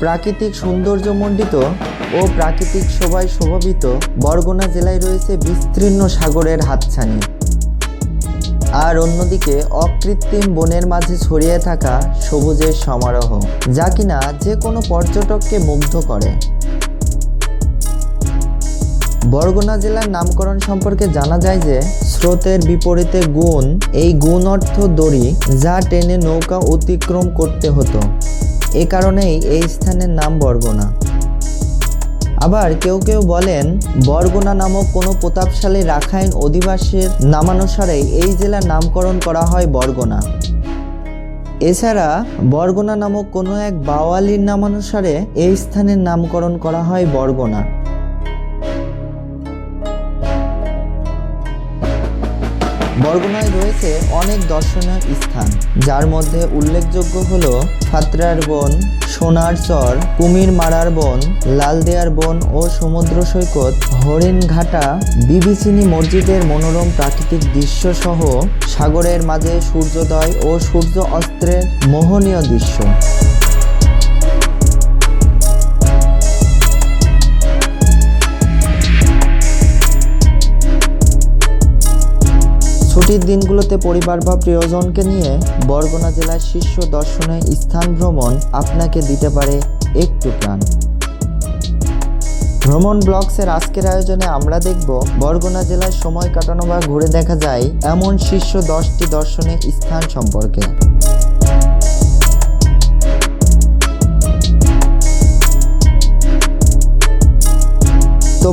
প্রাকৃতিক সৌন্দর্যমণ্ডিত ও প্রাকৃতিক শোভায় শোভাবিত বরগুনা জেলায় রয়েছে বিস্তীর্ণ সাগরের হাতছানি। আর অন্যদিকে অকৃত্রিম বনের মাঝে ছড়িয়ে থাকা সবুজের সমারোহ, যা কিনা যে কোনো পর্যটককে মুগ্ধ করে। বরগুনা জেলার নামকরণ সম্পর্কে জানা যায় যে, স্রোতের বিপরীতে গুণ, এই গুণ অর্থ দড়ি, যা টেনে নৌকা অতিক্রম করতে হতো। এ কারণেই এই স্থানের নাম বরগুনা। আবার কেউ কেউ বলেন, বরগুনা নামক কোনো প্রতাপশালী রাখাইন অধিবাসীর নামানুসারে এই জেলার নামকরণ করা হয় বরগুনা। এছাড়া, বরগুনা নামক কোনো এক বাওয়ালির নামানুসারে এই স্থানের নামকরণ করা হয় বরগুনা। বরগুনায় রয়েছে অনেক দর্শনীয় স্থান, যার মধ্যে উল্লেখযোগ্য হল ফাতরার বন, সোনার চর, কুমির মারার বন, লালদেয়ার বন ও সমুদ্র সৈকত, হরিণঘাটা বিবিচিনি মসজিদের মনোরম প্রাকৃতিক দৃশ্য সহ সাগরের মাঝে সূর্যোদয় ও সূর্য অস্ত্রের মোহনীয় দৃশ্য। ছুটির দিনগুলোতে পরিবার বা প্রিয়জনকে নিয়ে বরগুনা জেলার শীর্ষ দর্শনে স্থান ভ্রমণ আপনাকে দিতে পারে একটু প্রাণ ভ্রমণ ব্লগসের আজকের আয়োজনে আমরা দেখব বরগুনা জেলায় সময় কাটানো বা ঘুরে দেখা যায় এমন শীর্ষ দশটি দর্শনীয় স্থান সম্পর্কে।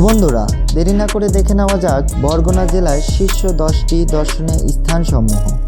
বন্ধুরা দেরি না করে দেখে নেওয়া যাক বরগুনা জেলার শীর্ষ দশটি দর্শনীয় স্থানসমূহ।